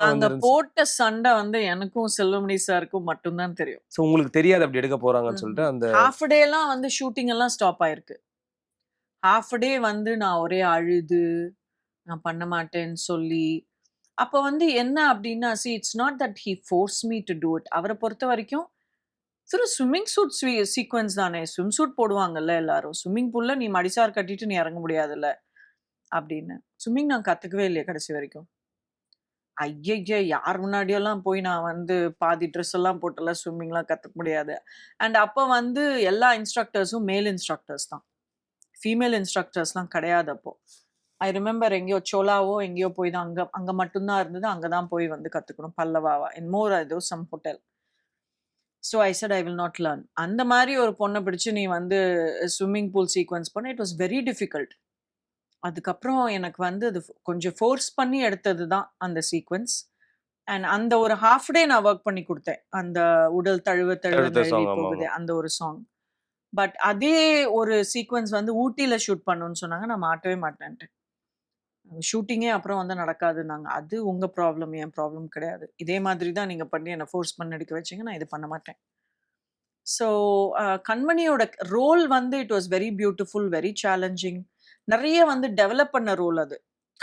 அங்க வந்துருந்துச்சு. போட்ட சண்டை வந்து எனக்கும் செல்வமணி சாருக்கும் மட்டும்தான் தெரியும். ஸோ உங்களுக்கு தெரியாது அப்படி எடுக்க போறாங்கன்னு சொல்லிட்டு அந்த ஹாஃப் டே எல்லாம் வந்து ஷூட்டிங் எல்லாம் ஸ்டாப் ஆயிருக்கு. ஹாஃப் டே வந்து நான் ஒரே அழுது நான் பண்ண மாட்டேன்னு சொல்லி. அப்போ வந்து என்ன அப்படின்னா see it's not that he forces me to do it அவரை பொறுத்த வரைக்கும் சிறு ஸ்விம்மிங் சூட் சீக்வன்ஸ் தானே. ஸ்விம் சூட் போடுவாங்கல்ல எல்லாரும். ஸ்விம்மிங் பூல்ல நீ மடிசார் கட்டிட்டு நீ இறங்க முடியாதுல்ல. அப்படின்னு. ஸ்விம்மிங் நான் கத்துக்கவே இல்லையே கடைசி வரைக்கும். ஐயய்ய! யார் முன்னாடியெல்லாம் போய் நான் வந்து பாதி ட்ரெஸ் எல்லாம் போட்டெல்லாம் ஸ்விம்மிங்லாம் கற்றுக்க முடியாது. அண்ட் அப்போ வந்து எல்லா இன்ஸ்ட்ரக்டர்ஸும் மேல் இன்ஸ்ட்ரக்டர்ஸ் தான். ஃபீமேல் இன்ஸ்ட்ரக்டர்ஸ்லாம் கிடையாது அப்போது ஐ ரிமெம்பர் எங்கேயோ சோலாவோ எங்கேயோ போய் தான் அங்கே அங்கே மட்டும்தான் இருந்தது. அங்கே தான் போய் வந்து கற்றுக்கணும் பல்லவாவா? இன் மோர் ஏதோ some hotel so I said I will not learn அந்த மாதிரி ஒரு பொண்ணை பிடிச்சு நீ வந்து ஸ்விம்மிங் பூல் சீக்வன்ஸ் பண்ண இட் வாஸ் வெரி டிஃபிகல்ட் அதுக்கப்புறம் எனக்கு வந்து அது கொஞ்சம் ஃபோர்ஸ் பண்ணி எடுத்தது தான் அந்த சீக்வன்ஸ் அண்ட் அந்த ஒரு ஹாஃப் டே நான் ஒர்க் பண்ணி கொடுத்தேன். அந்த உடல் தழுவ தழுவ போகுது அந்த ஒரு சாங் பட் அதே ஒரு சீக்வன்ஸ் வந்து ஊட்டியில ஷூட் பண்ணணும்னு சொன்னாங்க. நான் மாட்டவே மாட்டேன்ட்டேன் ஷூட்டிங்கே அப்புறம் வந்து நடக்காதுன்னாங்க. அது உங்க ப்ராப்ளம் என் ப்ராப்ளம் கிடையாது. இதே மாதிரி தான் நீங்க பண்ணி என்னை ஃபோர்ஸ் பண்ணி நடிக்க வச்சீங்க. நான் இது பண்ண மாட்டேன். ஸோ கண்மணியோட ரோல் வந்து it was very beautiful very challenging நிறைய வந்து டெவலப் பண்ண ரோல் அது.